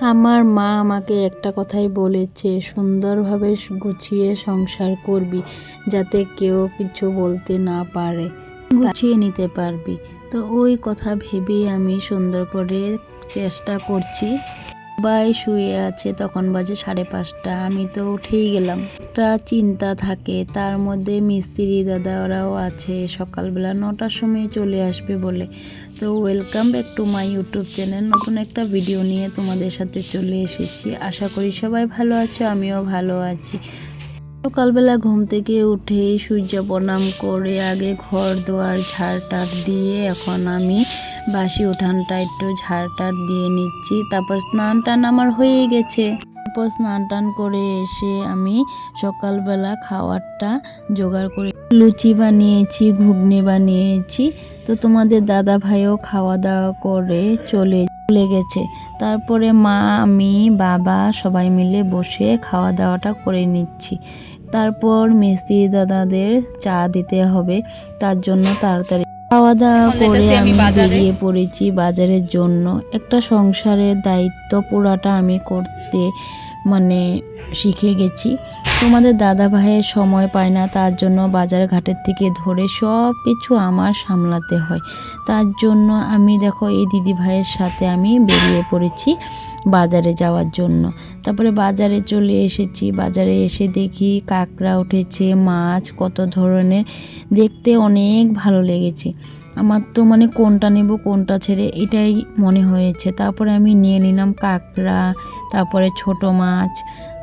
আমার মা আমাকে একটা কথাই বলেছে, সুন্দরভাবে গুছিয়ে সংসার করবি যাতে কেউ কিছু বলতে না পারে। গুছিয়ে নিতে পারবি। তো ওই কথা ভেবেই আমি সুন্দর করে চেষ্টা করছি। সবাই শুয়ে আছে, তখন বাজে সাড়ে পাঁচটা। আমি তো উঠেই গেলাম। একটা চিন্তা থাকে, তার মধ্যে মিস্ত্রি দাদা ওরাও আছে, সকালবেলা নটার সময় চলে আসবে বলে। তো welcome back to my YouTube channel নতুন একটা ভিডিও নিয়ে তোমাদের সাথে চলে এসেছি। আশা করি সবাই ভালো আছো, আমিও ভালো আছি। সকালবেলা ঘুম থেকে উঠেই সূর্য প্রণাম করে আগে ঘর দোয়ার ঝাড়টার দিয়ে এখন আমি বাসি উঠানটা একটু ঝাড়টার দিয়ে নিচ্ছি। তারপর স্নান টান আমার হয়ে গেছে। তারপর স্নান টান করে এসে আমি সকালবেলা খাওয়ারটা জোগাড় করে লুচি বানিয়েছি, ঘুগনি বানিয়েছি। তো তোমাদের দাদা ভাইও খাওয়া দাওয়া করে চলে চলে গেছে। তারপরে মা আমি বাবা সবাই মিলে বসে খাওয়া দাওয়াটা করে নিচ্ছি। তারপর মিস্ত্রি দাদাদের চা দিতে হবে। তার জন্য তাড়াতাড়ি খাওয়া দাওয়া করে আমি। বেরিয়ে পড়েছি বাজারের জন্য। একটা সংসারের দায়িত্ব পুরাটা আমি করতে মানে শিখে গেছি। তোমাদের দাদা ভাইয়ের সময় পায় না, তার জন্য বাজার ঘাটের থেকে ধরে সব কিছু আমার সামলাতে হয়। তার জন্য আমি দেখো, এই দিদি ভাইয়ের সাথে আমি বেরিয়ে পড়েছি বাজারে যাওয়ার জন্য। তারপরে বাজারে চলে এসেছি। বাজারে এসে দেখি কাঁকড়া উঠেছে, মাছ কত ধরনের, দেখতে অনেক ভালো লেগেছে। আমার তো মানে কোনটা নেব, কোনটা ছেড়ে, এটাই মনে হয়েছে। তারপরে আমি নিয়ে নিলাম কাঁকড়া, তারপরে ছোট মাছ,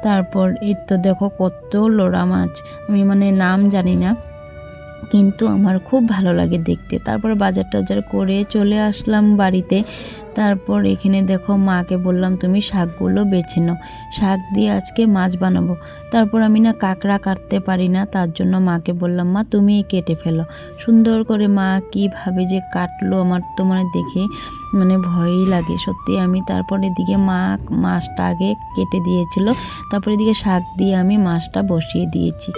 তারপর এর তো দেখো কত লোড়া মাছ। আমি মানে নাম জানি না। কিন্তু আমার খুব ভালো লাগে দেখতে। তারপর বাজার টাজার করে চলে আসলাম বাড়িতে। তারপর এখানে দেখো মাকে বললাম, তুমি শাকগুলো বেছে নাও। শাক দিয়ে আজকে মাছ বানাবো। তারপর আমি না কাঁকড়া কাটতে পারি না, তার জন্য মাকে বললাম, মা, তুমি কেটে ফেলো। সুন্দর করে মা কীভাবে যে কাটলো আমার তো মানে দেখে মানে ভয়ই লাগে। সত্যি আমি তারপর এদিকে মা মাছটা আগে কেটে দিয়েছিল, তারপর এদিকে শাক দিয়ে আমি মাছটা বসিয়ে দিয়েছি।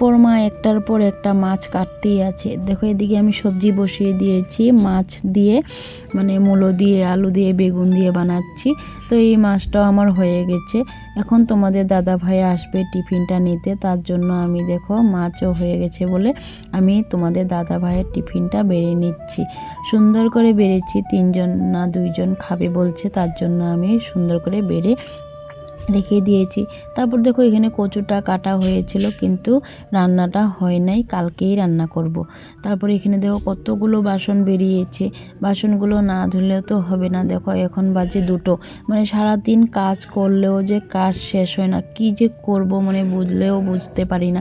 পর মা একটার পর একটা মাছ কাটতেই আছে। দেখো এদিকে আমি সবজি বসিয়ে দিয়েছি, মাছ দিয়ে মানে মূলো দিয়ে, আলু দিয়ে, বেগুন দিয়ে বানাচ্ছি। তো এই মাছটাও আমার হয়ে গেছে। এখন তোমাদের দাদা ভাই আসবে টিফিনটা নিতে, তার জন্য আমি দেখো মাছও হয়ে গেছে বলে আমি তোমাদের দাদা ভাইয়ের টিফিনটা বেড়ে নিচ্ছি। সুন্দর করে বেড়েছি, তিনজন না দুইজন খাবে বলছে, তার জন্য আমি সুন্দর করে বেড়ে রেখে দিয়েছি। তারপর দেখো এখানে কচুটা কাটা হয়েছিল, কিন্তু রান্নাটা হয় নাই, কালকেই রান্না করব। তারপর এখানে দেখো কতগুলো বাসন বেরিয়েছে। বাসনগুলো না ধুলেও তো হবে না। দেখো এখন বাজে দুটো। মানে সারাদিন কাজ করলেও যে কাজ শেষ হয় না, কি যে করব মানে বুঝলেও বুঝতে পারি না।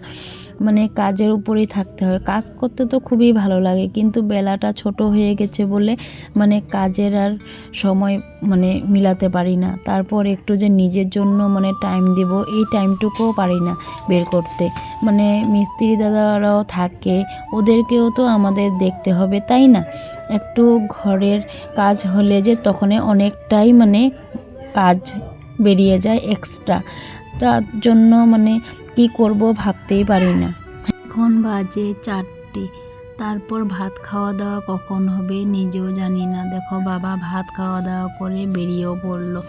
মানে কাজের উপরেই থাকতে হয়। কাজ করতে তো খুবই ভালো লাগে, কিন্তু বেলাটা ছোট হয়ে গেছে বলে মানে কাজের আর সময় মানে মিলাতে পারি না। তারপর একটু যে নিজের জন্য মানে টাইম দেব, এই টাইমটুকুও পারি না বের করতে। মানে মিস্ত্রি দাদারাও থাকে, ওদেরকেও তো আমাদের দেখতে হবে, তাই না? একটু ঘরের কাজ হলে যে তখন অনেকটাই মানে কাজ বেরিয়ে যায় এক্সট্রা তার জন্য মানে কি করব ভাবতেই পারি না। এখন বাজে চারটে। তারপর ভাত খাওয়া দাওয়া কখন হবে নিজেও জানি না। দেখো বাবা ভাত খাওয়া দাওয়া করে বেরিয়েও পড়ল।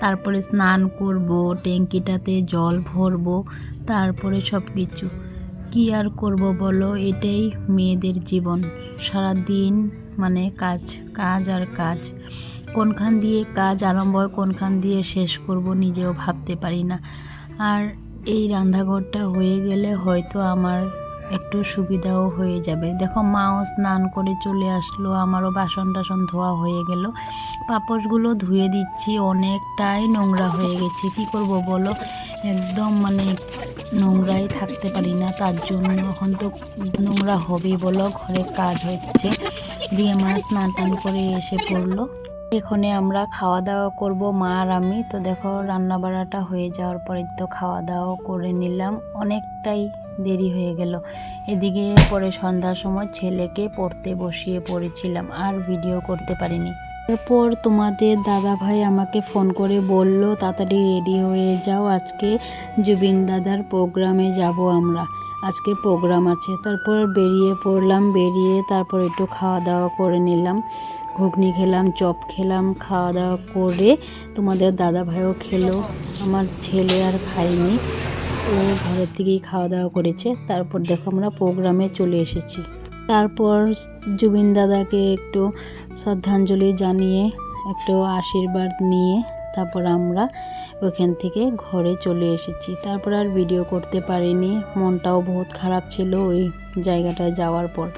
তারপরে স্নান করব, ট্যাঙ্কিটাতে জল ভরবো, তারপরে সব কিছু কী আর করব বলো? এটাই মেয়েদের জীবন। সারা দিন মানে কাজ কাজ আর কাজ। কোনখান দিয়ে কাজ আরম্ভ হয়, কোনখান দিয়ে শেষ করব নিজেও ভাবতে পারি না। আর এই রান্নাঘরটা হয়ে গেলে হয়তো আমার একটু সুবিধাও হয়ে যাবে। দেখো, মাও স্নান করে চলে আসলো, আমারও বাসন টাসন ধোয়া হয়ে গেল। পাপোশগুলো ধুয়ে দিচ্ছি, অনেকটাই নোংরা হয়ে গেছে। কি করব বলো? একদম মানে নোংরাই থাকতে পারি না, তার জন্য এখন তো নোংরা হবেই বলো, ঘরে কাজ হচ্ছে। দিয়ে মা স্নান টান করে এসে পড়ল। এখানে আমরা খাওয়া দাওয়া করব, মা আর আমি। তো দেখো রান্না বাড়াটা হয়ে যাওয়ার পরে তো খাওয়া দাওয়া করে নিলাম। অনেকটাই দেরি হয়ে গেল। এদিকে পরে সন্ধ্যার সময় ছেলেকে পড়তে বসিয়ে পড়েছিলাম, আর ভিডিও করতে পারিনি। তারপর তোমাদের দাদা ভাই আমাকে ফোন করে বলল, তাড়াতাড়ি রেডি হয়ে যাও, আজকে জুবিন দাদার প্রোগ্রামে যাব আমরা। আজকে প্রোগ্রাম আছে। তারপর বেরিয়ে পড়লাম, বেরিয়ে তারপর একটু খাওয়া দাওয়া করে নিলাম। ঘুগনি খেলাম, চপ খেলাম, খাওয়া দাওয়া করে তোমাদের দাদা ভাইও খেলো। আমার ছেলে আর খায়নি ও ঘরের থেকেই খাওয়া দাওয়া করেছে। তারপর দেখো আমরা প্রোগ্রামে চলে এসেছি। তারপর জুবিন দাদাকে একটু শ্রদ্ধাঞ্জলি জানিয়ে, একটু আশীর্বাদ নিয়ে তারপর আমরা ওখান থেকে ঘরে চলে এসেছি। তারপর আর ভিডিও করতে পারিনি। মনটাও বহুত খারাপ ছিল ওই জায়গাটায় যাওয়ার পর।